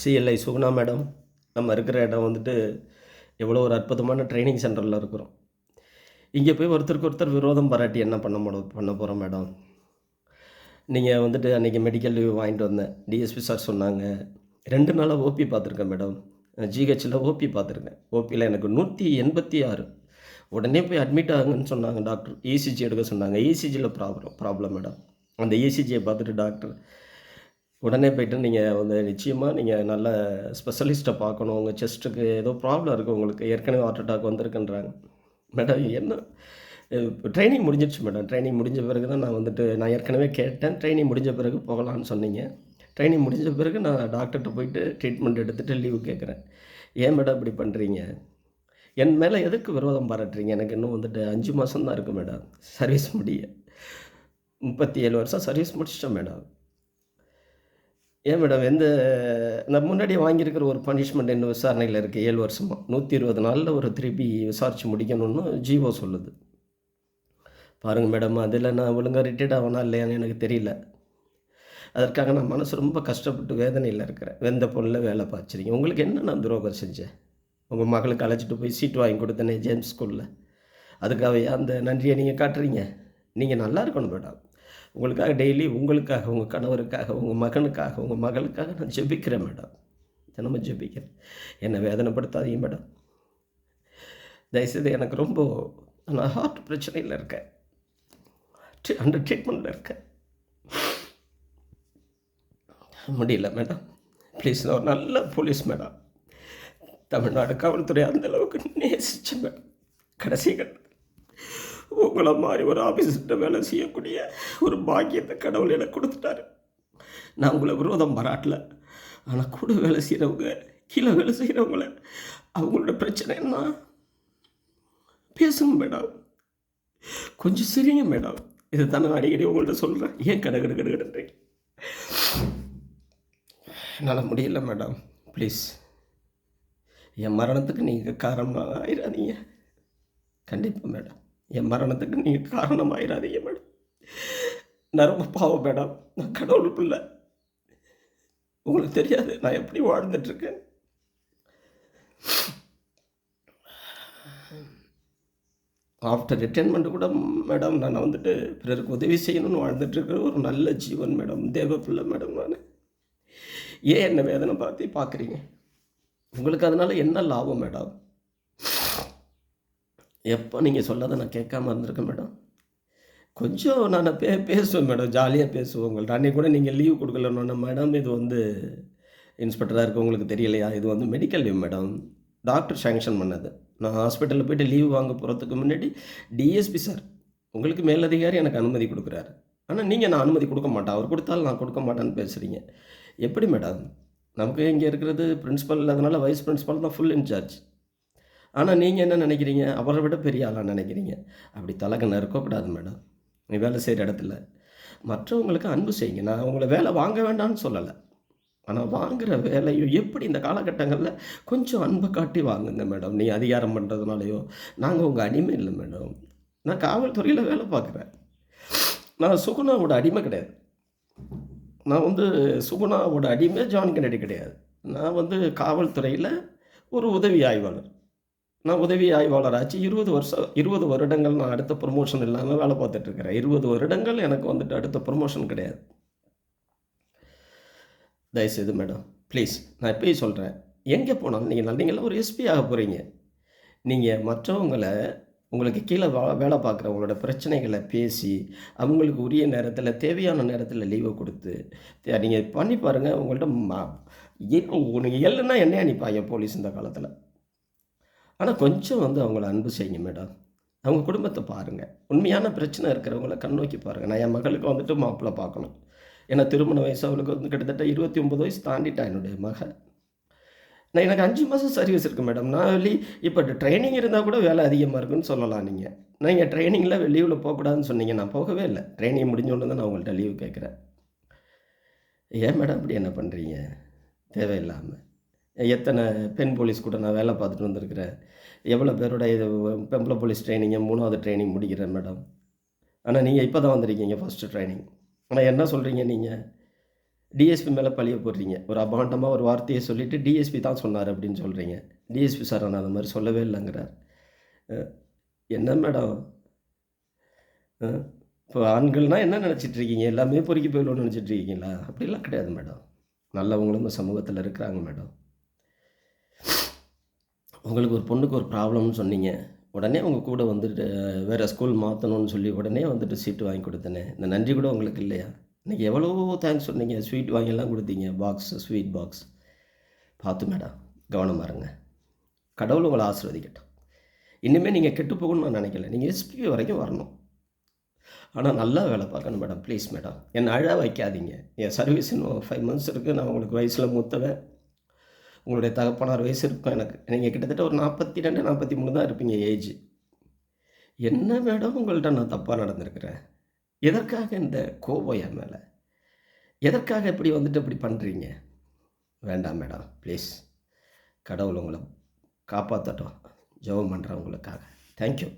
CLI Suguna madam நம்ம இருக்கிற இடம் வந்துட்டு எவ்வளோ ஒரு அற்புதமான ட்ரைனிங் சென்டரில் இருக்கிறோம். இங்கே போய் ஒருத்தருக்கு ஒருத்தர் விரோதம் பாராட்டி என்ன பண்ண முட பண்ண போகிறோம் மேடம்? நீங்கள் வந்துட்டு அன்றைக்கி மெடிக்கல் லீவ் வாங்கிட்டு வந்தேன் டிஎஸ்பி சார் சொன்னாங்க. ரெண்டு நாளாக ஓபி பார்த்துருக்கேன் மேடம். ஜிஹெச்சில் ஓபி பார்த்துருக்கேன். ஓபியில் எனக்கு நூற்றி எண்பத்தி ஆறு. உடனே போய் அட்மிட் ஆகுங்கன்னு சொன்னாங்க டாக்டர் இசிஜி எடுக்க சொன்னாங்க. இசிஜியில் ப்ராப்ளம் ப்ராப்ளம் மேடம். அந்த இசிஜியை பார்த்துட்டு டாக்டர் உடனே போயிட்டு நீங்கள் வந்து நிச்சயமாக நீங்கள் நல்ல ஸ்பெஷலிஸ்ட்டை பார்க்கணும். உங்கள் செஸ்ட்டுக்கு ஏதோ ப்ராப்ளம் இருக்குது உங்களுக்கு. ஏற்கனவே ஹார்ட் அட்டாக் வந்திருக்குன்றாங்க. மேடம் என்ன? ட்ரைனிங் முடிஞ்சிடுச்சு மேடம் ட்ரைனிங் முடிஞ்ச பிறகு தான் நான் வந்துட்டு நான் ஏற்கனவே கேட்டேன். ட்ரைனிங் முடிஞ்ச பிறகு போகலான்னு சொன்னீங்க. ட்ரைனிங் முடிஞ்ச பிறகு நான் டாக்டர்கிட்ட போயிட்டு ட்ரீட்மெண்ட் எடுத்துகிட்டு லீவு கேட்குறேன் ஏன் மேடம் இப்படி பண்ணுறீங்க என் மேலே எதுக்கு விரோதம் பாராட்டுறீங்க? எனக்கு இன்னும் வந்துட்டு அஞ்சு மாதம் தான் இருக்குது மேடம் சர்வீஸ் முடிய. முப்பத்தி ஏழு வருஷம் சர்வீஸ் முடிச்சிட்டேன் மேடம் ஏன் மேடம் எந்த நான் முன்னாடி வாங்கியிருக்கிற ஒரு பனிஷ்மெண்ட் இன்னும் விசாரணையில் இருக்குது ஏழு வருஷமாக நூற்றி இருபது நாளில் ஒரு திருப்பி விசாரித்து முடிக்கணும்னு ஜீவோ சொல்லுது. பாருங்கள் மேடம் அதில் நான் ஒழுங்காக ரிட்டையர்ட் ஆகணும் இல்லையான்னு எனக்கு தெரியல. அதற்காக நான் மனசு ரொம்ப கஷ்டப்பட்டு வேதனையில் இருக்கிறேன். வெந்த பொருளில் வேலை பார்த்துருக்கீங்க உங்களுக்கு என்ன நான் துரோகம் செஞ்சேன்? உங்கள் மகளுக்கு அழைச்சிட்டு போய் சீட் வாங்கி கொடுத்தேனே ஜேம்ஸ் ஸ்கூலில். அதுக்காக அந்த நன்றியை நீங்கள் காட்டுறீங்க. நீங்கள் நல்லா இருக்கணும் மேடம் உங்களுக்காக டெய்லி உங்களுக்காக உங்கள் கணவருக்காக உங்கள் மகனுக்காக உங்கள் மகளுக்காக நான் ஜெபிக்கிறேன் மேடம் தினமும் ஜெபிக்கிறேன். என்னை வேதனைப்படுத்தாதீங்க மேடம் தயவுசெய்து எனக்கு ரொம்ப நான் ஹார்ட் பிரச்சனையில் இருக்கேன். அண்டர் ட்ரீட்மெண்ட்டில் இருக்கேன். முடியல மேடம் ப்ளீஸ் நான் ஒரு நல்ல போலீஸ் மேடம் தமிழ்நாடு காவல்துறை அந்த அளவுக்கு மேடம் கடைசி கட்டம் உங்களை மாதிரி ஒரு ஆஃபீஸர்கிட்ட வேலை செய்யக்கூடிய ஒரு பாக்கியத்தை கடவுள் எனக்கு கொடுத்துட்டாரு. நான் உங்களை விரோதம் பாராட்டல. ஆனால் கூட வேலை செய்கிறவங்க கீழே வேலை செய்கிறவங்கள அவங்களோட பிரச்சனை என்ன? பேசுங்க மேடம். கொஞ்சம் சரிங்க மேடம். இதை தானே நான் அடிக்கடி உங்கள்கிட்ட சொல்கிறேன் ஏன் கடை கடை கடை கடுன்றீங்க? என்னால் முடியல மேடம். ப்ளீஸ் என் மரணத்துக்கு நீங்கள் காரணம் ஆயிடாதீங்க கண்டிப்பாக மேடம். என் மரணத்துக்கு நீங்கள் காரணம் ஆயிடாதீங்க மேடம் நான் ரொம்ப பாவம் மேடம் நான் கடவுள் பிள்ளை. உங்களுக்கு தெரியாது நான் எப்படி வாழ்ந்துட்டுருக்கேன். ஆஃப்டர் ரிட்டைர்மெண்ட் கூட மேடம் நான் வந்துட்டு பிறருக்கு உதவி செய்யணும்னு வாழ்ந்துட்டுருக்கிற ஒரு நல்ல ஜீவன் மேடம் தேவ பிள்ளை மேடம் நான். ஏன் என்ன வேதனை பார்த்து பார்க்குறீங்க? உங்களுக்கு அதனால் என்ன லாபம் மேடம் எப்போ நீங்கள் சொல்லாத நான் கேட்காம இருந்திருக்கேன் மேடம். கொஞ்சம் நான் பே பேசுவேன் மேடம். ஜாலியாக பேசுவேன் உங்கள்கிட்ட அன்றைக்கி கூட நீங்கள் லீவ் கொடுக்கலன்னு மேடம் இது வந்து இன்ஸ்பெக்டராக இருக்க உங்களுக்கு தெரியலையா? இது வந்து medical leave madam. Doctor sanction பண்ணது. நான் ஹாஸ்பிட்டலில் போய்ட்டு லீவ் வாங்க போகிறதுக்கு முன்னாடி டிஎஸ்பி சார் உங்களுக்கு மேலதிகாரி எனக்கு அனுமதி கொடுக்குறாரு. ஆனால் நீங்கள் நான் அனுமதி கொடுக்க மாட்டேன். அவர் கொடுத்தாலும் நான் கொடுக்க மாட்டேன்னு பேசுகிறீங்க எப்படி மேடம்? நமக்கு இங்கே இருக்கிறது பிரின்ஸிபல் இல்லாதனால வைஸ் பிரின்ஸிபல் தான் ஃபுல் இன்சார்ஜ் ஆனால் நீங்கள் என்ன நினைக்கிறீங்க? அவரை விட பெரிய ஆளாக நினைக்கிறீங்க? அப்படி தலகனை இருக்கக்கூடாது மேடம். நீ வேலை செய்கிற இடத்துல. மற்றவங்களுக்கு அன்பு செய்யுங்க. நான் உங்களை வேலை வாங்க வேண்டாம்னு சொல்லலை. ஆனால் வாங்குகிற வேலையும் எப்படி இந்த காலகட்டங்களில் கொஞ்சம் அன்பை காட்டி வாங்குங்க மேடம். நீ அதிகாரம் பண்ணுறதுனாலையோ நாங்கள் உங்கள் அடிமை இல்லை மேடம். நான் காவல்துறையில் வேலை பார்க்குறேன். நான் சுகுணாவோட அடிமை கிடையாது. நான் வந்து சுகுணாவோட அடிமை ஜான் கென்னடி கிடையாது. நான் வந்து காவல்துறையில் ஒரு உதவி ஆய்வாளர். நான் உதவி ஆய்வாளர் ஆச்சு. இருபது வருஷம் இருபது வருடங்கள் நான் அடுத்த ப்ரொமோஷன் இல்லாமல் வேலை பார்த்துட்ருக்கிறேன் இருபது வருடங்கள் எனக்கு வந்துட்டு அடுத்த ப்ரொமோஷன் கிடையாது. தயவுசெய்து மேடம் ப்ளீஸ் நான் இப்போயும் சொல்கிறேன் எங்கே போனாலும் நீங்கள் நல்லீங்களா ஒரு எஸ்பி ஆக போகிறீங்க நீங்கள் மற்றவங்களை உங்களுக்கு கீழே வா வேலை பார்க்குறவங்களோட பிரச்சனைகளை பேசி அவங்களுக்கு உரிய நேரத்தில் தேவையான நேரத்தில் லீவை கொடுத்து நீங்கள் பண்ணி பாருங்கள் உங்கள்கிட்ட உனக்கு எல்லுன்னா என்ன அனுப்பாங்க போலீஸ் இந்த காலத்தில்? ஆனால் கொஞ்சம் வந்து அவங்கள அன்பு செய்யுங்க மேடம் அவங்க குடும்பத்தை பாருங்கள் உண்மையான பிரச்சனை இருக்கிறவங்கள கண்ணோக்கி பாருங்கள் நான் என் மகளுக்கு வந்துட்டு மாப்பிள்ளை பார்க்கணும். ஏன்னா திருமண வயசு அவளுக்கு வந்து கிட்டத்தட்ட இருபத்தி ஒம்பது வயசு தாண்டிட்டா என்னுடைய மகள் நான் எனக்கு அஞ்சு மாதம் சர்வீஸ் இருக்குது மேடம் நான் வெளி இப்போ ட்ரைனிங் இருந்தால் கூட வேலை அதிகமாக இருக்குன்னு சொல்லலாம் நீங்கள் நீங்கள் ட்ரைனிங்கில் லீவில் போகக்கூடாதுன்னு சொன்னீங்க நான் போகவே இல்லை. ட்ரைனிங் முடிஞ்சோன்னு தான் நான் உங்கள்கிட்ட லீவு கேட்குறேன் ஏன் மேடம் அப்படி என்ன பண்ணுறீங்க தேவையில்லாமல் எத்தனை பெண் போலீஸ் கூட நான் வேலை பார்த்துட்டு வந்திருக்கிறேன். எவ்வளோ பேரோட இது பெம்பளை போலீஸ் ட்ரைனிங்கை மூணாவது ட்ரைனிங் முடிக்கிறேன் மேடம். ஆனால் நீங்கள் இப்போ தான் வந்திருக்கீங்க ஃபஸ்ட்டு ட்ரைனிங் ஆனால் என்ன சொல்கிறீங்க நீங்கள் டிஎஸ்பி மேலே பழிய போடுறீங்க. ஒரு அபாண்டமாக ஒரு வார்த்தையை சொல்லிவிட்டு டிஎஸ்பி தான் சொன்னார் அப்படின்னு சொல்கிறீங்க டிஎஸ்பி சார் நான் அந்த மாதிரி சொல்லவே இல்லைங்கிறார். என்ன மேடம்? இப்போ ஆண்கள்னால் என்ன நினச்சிட்டு இருக்கீங்க? எல்லாமே பொறுக்கி போயிடணும்னு நினச்சிட்டு இருக்கீங்களா? அப்படிலாம் கிடையாது மேடம். நல்லவங்களும் இந்த சமூகத்தில் இருக்கிறாங்க மேடம். உங்களுக்கு ஒரு பொண்ணுக்கு ஒரு ப்ராப்ளம்னு சொன்னீங்க. உடனே உங்கள் கூட வந்துட்டு வேறு ஸ்கூல் மாற்றணும்னு சொல்லி உடனே வந்துட்டு சீட்டு வாங்கி கொடுத்தேனே. இந்த நன்றி கூட உங்களுக்கு இல்லையா? இன்றைக்கி எவ்வளோ தேங்க்ஸ் சொன்னீங்க. ஸ்வீட் வாங்கியெல்லாம் கொடுத்தீங்க. பாக்ஸ் ஸ்வீட் பாக்ஸ் பார்த்து மேடம் கவனமாக இருங்க. கடவுள் உங்களை ஆசீர்வதிக்கட்டும். இனிமேல் நீங்கள் கெட்டு போகணும்னு நான் நினைக்கல. நீங்கள் எஸ்பி வரைக்கும் வரணும். ஆனால் நல்லா வேலை பார்க்கணும் மேடம். Please madam. என்னை அழ வைக்காதீங்க. என் சர்வீஸ் இன்னும் ஃபைவ் மந்த்ஸ் இருக்குது நான் உங்களுக்கு வயசில் மூத்தவன். உங்களுடைய தகப்பனார் வயசு இருக்கும் எனக்கு? நீங்கள் கிட்டத்தட்ட ஒரு நாற்பத்தி ரெண்டு நாற்பத்தி மூணு தான் இருப்பீங்க ஏஜ். என்ன மேடம் உங்கள்கிட்ட நான் தப்பாக நடந்திருக்கிறேன்? எதற்காக இந்த கோபம் என் மேலே? எதற்காக இப்படி வந்துட்டு இப்படி பண்ணுறீங்க வேண்டாம் மேடம் ப்ளீஸ். கடவுள் உங்களை காப்பாற்றட்டும் ஜெபம் பண்ணுறேன் உங்களுக்காக. தேங்க்யூ.